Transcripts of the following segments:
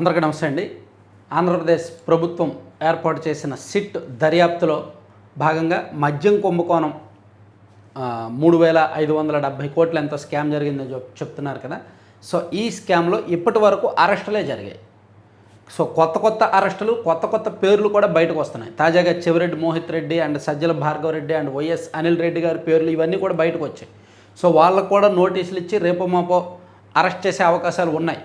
అందరికీ నమస్తే అండి. ఆంధ్రప్రదేశ్ ప్రభుత్వం ఏర్పాటు చేసిన సిట్ దర్యాప్తులో భాగంగా మద్యం కుంభకోణం మూడు వేల ఐదు వందల డెబ్భై కోట్లు ఎంతో స్కామ్ జరిగిందని చెప్తున్నారు కదా. సో ఈ స్కామ్లో ఇప్పటి వరకు అరెస్టులే జరిగాయి. సో కొత్త కొత్త అరెస్టులు కొత్త కొత్త పేర్లు కూడా బయటకు వస్తున్నాయి. తాజాగా Chevireddy Mohit Reddy and Sajjala Bhargava Reddy and YS Anil Reddy గారి పేర్లు ఇవన్నీ కూడా బయటకు వచ్చాయి. సో వాళ్ళకు కూడా నోటీసులు ఇచ్చి రేపు మాపో అరెస్ట్ చేసే అవకాశాలు ఉన్నాయి.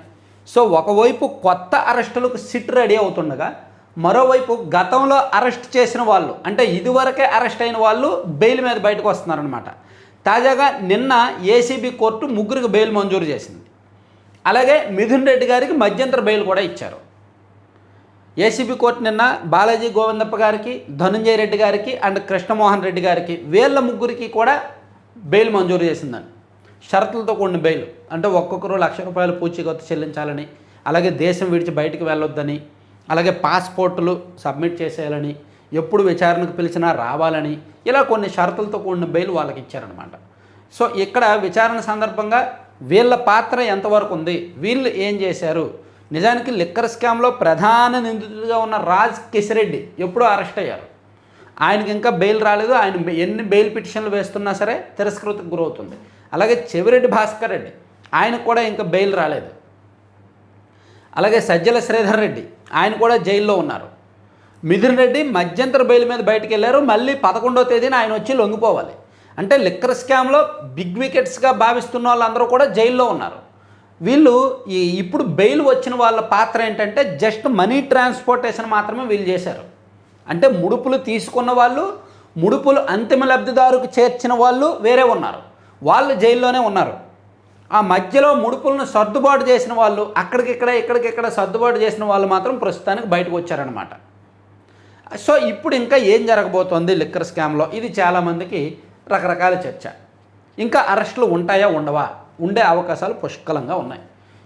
సో ఒకవైపు కొత్త అరెస్టులకు సిట్ రెడీ అవుతుండగా మరోవైపు గతంలో అరెస్ట్ చేసిన వాళ్ళు అంటే ఇదివరకే అరెస్ట్ అయిన వాళ్ళు బెయిల్ మీద బయటకు వస్తున్నారనమాట తాజాగా నిన్న ఏసీబీ కోర్టు ముగ్గురికి బెయిల్ మంజూరు చేసింది. అలాగే మిథున్ రెడ్డి గారికి మధ్యంతర బెయిల్ కూడా ఇచ్చారు. ఏసీబీ కోర్టు నిన్న బాలాజీ గోవిందప్ప గారికి ధనుంజయ రెడ్డి గారికి అండ్ కృష్ణమోహన్ రెడ్డి గారికి వీళ్ళ ముగ్గురికి కూడా బెయిల్ మంజూరు చేసిందండి షరతులతో కూడిన బెయిల్. అంటే ఒక్కొక్కరు లక్ష రూపాయలు పూచీకత్తు చెల్లించాలని అలాగే దేశం విడిచి బయటికి వెళ్ళొద్దని అలాగే పాస్పోర్టులు సబ్మిట్ చేసేయాలని ఎప్పుడు విచారణకు పిలిచినా రావాలని ఇలా కొన్ని షరతులతో కూడిన బెయిల్ వాళ్ళకి ఇచ్చారనమాట సో ఇక్కడ విచారణ సందర్భంగా వీళ్ళ పాత్ర ఎంతవరకు ఉంది? వీళ్ళు ఏం చేశారు? నిజానికి లిక్కర్ స్కామ్లో ప్రధాన నిందితుడిగా ఉన్న రాజ్ కిషిరెడ్డి ఎప్పుడూ అరెస్ట్ అయ్యారు. ఆయనకి ఇంకా బెయిల్ రాలేదు. ఆయన ఎన్ని బెయిల్ పిటిషన్లు వేస్తున్నా సరే తిరస్కృతకు గురవుతుంది. అలాగే చెవిరెడ్డి భాస్కర్ రెడ్డి ఆయనకు కూడా ఇంకా బెయిల్ రాలేదు. అలాగే సజ్జల శ్రీధర్ రెడ్డి ఆయన కూడా జైల్లో ఉన్నారు. మిథున్ రెడ్డి మధ్యంతర బెయిల్ మీద బయటకు వెళ్ళారు మళ్ళీ పదకొండో తేదీన ఆయన వచ్చి లొంగిపోవాలి. అంటే లిక్కర్ స్కామ్లో బిగ్ వికెట్స్గా భావిస్తున్న వాళ్ళందరూ కూడా జైల్లో ఉన్నారు. వీళ్ళు ఈ ఇప్పుడు బెయిల్ వచ్చిన వాళ్ళ పాత్ర ఏంటంటే జస్ట్ మనీ ట్రాన్స్పోర్టేషన్ మాత్రమే వీళ్ళు చేశారు. అంటే ముడుపులు తీసుకున్న వాళ్ళు ముడుపులు అంతిమ లబ్ధిదారుకు చేర్చిన వాళ్ళు వేరే ఉన్నారు. వాళ్ళు జైల్లోనే ఉన్నారు. ఆ మధ్యలో ముడుపులను సర్దుబాటు చేసిన వాళ్ళు అక్కడికిక్కడ ఇక్కడికిక్కడ సర్దుబాటు చేసిన వాళ్ళు మాత్రం ప్రస్తుతానికి బయటకు వచ్చారనమాట సో ఇప్పుడు ఇంకా ఏం జరగబోతోంది లిక్కర్ స్కామ్లో? ఇది చాలామందికి రకరకాల చర్చ. ఇంకా అరెస్టులు ఉంటాయా ఉండవా? ఉండే అవకాశాలు పుష్కలంగా ఉన్నాయి.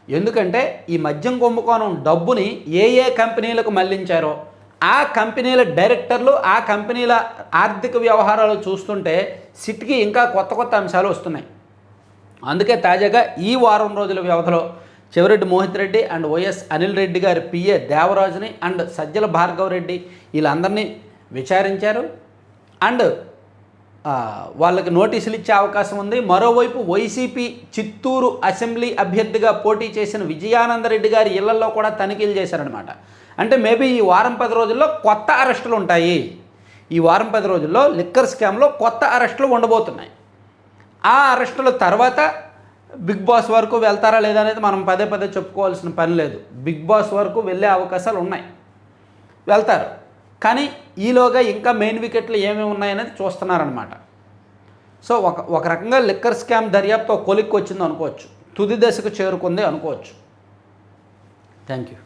ఎందుకంటే ఈ మద్యం కుంభకోణం డబ్బుని ఏ ఏ కంపెనీలకు మళ్ళించారో ఆ కంపెనీల డైరెక్టర్లు ఆ కంపెనీల ఆర్థిక వ్యవహారాలు చూస్తుంటే సిట్కి ఇంకా కొత్త కొత్త అంశాలు వస్తున్నాయి. అందుకే తాజాగా ఈ వారం రోజుల వ్యవధిలో చెవిరెడ్డి మోహిత్ రెడ్డి అండ్ వైఎస్ అనిల్ రెడ్డి గారి పిఏ దేవరాజుని అండ్ సజ్జల భార్గవ్ రెడ్డి వీళ్ళందరినీ విచారించారు. అండ్ వాళ్ళకి నోటీసులు ఇచ్చే అవకాశం ఉంది. మరోవైపు వైసీపీ చిత్తూరు అసెంబ్లీ అభ్యర్థిగా పోటీ చేసిన విజయానందరెడ్డి గారి ఇళ్ళలో కూడా తనిఖీలు చేశారనమాట అంటే మేబీ ఈ వారం పది రోజుల్లో కొత్త అరెస్టులు ఉంటాయి. ఈ వారం పది రోజుల్లో లిక్కర్ స్కామ్లో కొత్త అరెస్టులు ఉండబోతున్నాయి. ఆ అరెస్టుల తర్వాత బిగ్ బాస్ వరకు వెళ్తారా లేదా అనేది మనం పదే పదే చెప్పుకోవాల్సిన పని లేదు. బిగ్ బాస్ వరకు వెళ్ళే అవకాశాలు ఉన్నాయి. వెళ్తారు. కానీ ఈలోగా ఇంకా మెయిన్ వికెట్లు ఏమేమి ఉన్నాయనేది చూస్తున్నారనమాట సో ఒక ఒక రకంగా లిక్కర్ స్కామ్ దర్యాప్తు కొలిక్కి వచ్చింది అనుకోవచ్చు. తుది దశకు చేరుకుంది అనుకోవచ్చు. Thank you